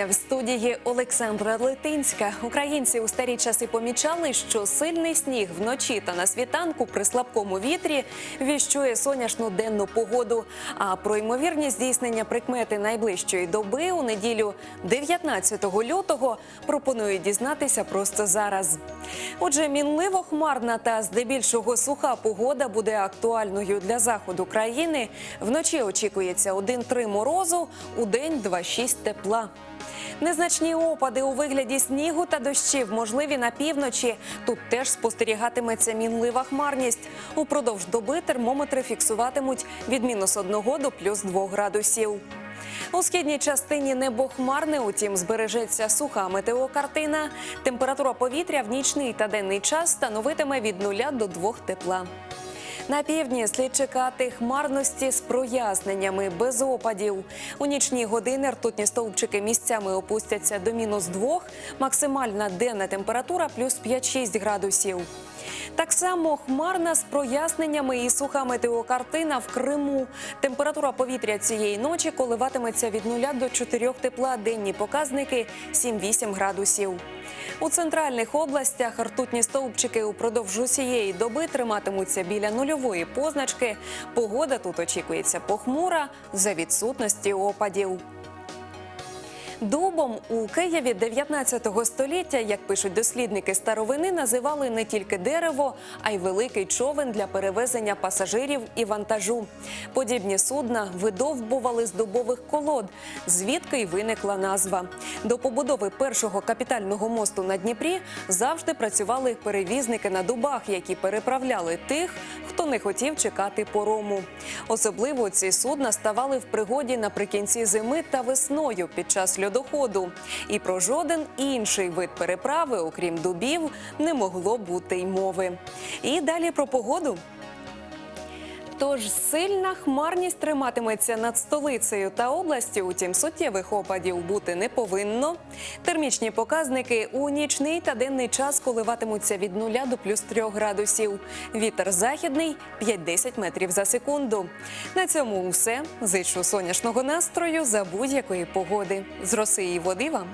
Вітання в студії Олександра Литинська. Українці у старі часи помічали, що сильний сніг вночі та на світанку при слабкому вітрі віщує сонячну денну погоду. А про ймовірність здійснення прикмети найближчої доби у неділю 19 лютого пропоную дізнатися просто зараз. Отже, мінливо хмарна та здебільшого суха погода буде актуальною для заходу країни. Вночі очікується 1-3 морозу, у день 2-6 тепла. Незначні опади у вигляді снігу та дощів можливі на півночі. Тут теж спостерігатиметься мінлива хмарність. Упродовж доби термометри фіксуватимуть від мінус 1 до плюс 2 градусів. У східній частині небо хмарне, утім збережеться суха метеокартина. Температура повітря в нічний та денний час становитиме від 0 до 2 тепла. На півдні слід чекати хмарності з проясненнями без опадів. У нічні години ртутні стовпчики місцями опустяться до мінус 2, максимальна денна температура плюс 5-6 градусів. Так само хмарна з проясненнями і суха метеокартина в Криму. Температура повітря цієї ночі коливатиметься від 0 до 4 тепла, денні показники 7-8 градусів. У центральних областях ртутні стовпчики упродовж усієї доби триматимуться біля нульової позначки. Погода тут очікується похмура за відсутності опадів. Дубом у Києві 19 століття, як пишуть дослідники старовини, називали не тільки дерево, а й великий човен для перевезення пасажирів і вантажу. Подібні судна видовбували з дубових колод, звідки й виникла назва. До побудови першого капітального мосту на Дніпрі завжди працювали перевізники на дубах, які переправляли тих, хто не хотів чекати порому. Особливо ці судна ставали в пригоді наприкінці зими та весною під час льодоходу. І про жоден інший вид переправи, окрім дубів, не могло бути й мови. І далі про погоду. Тож сильна хмарність триматиметься над столицею та областю, утім суттєвих опадів бути не повинно. Термічні показники у нічний та денний час коливатимуться від 0 до плюс 3 градусів. Вітер західний 5-10 метрів за секунду. На цьому все. Зичу сонячного настрою за будь-якої погоди. З роси і води вам.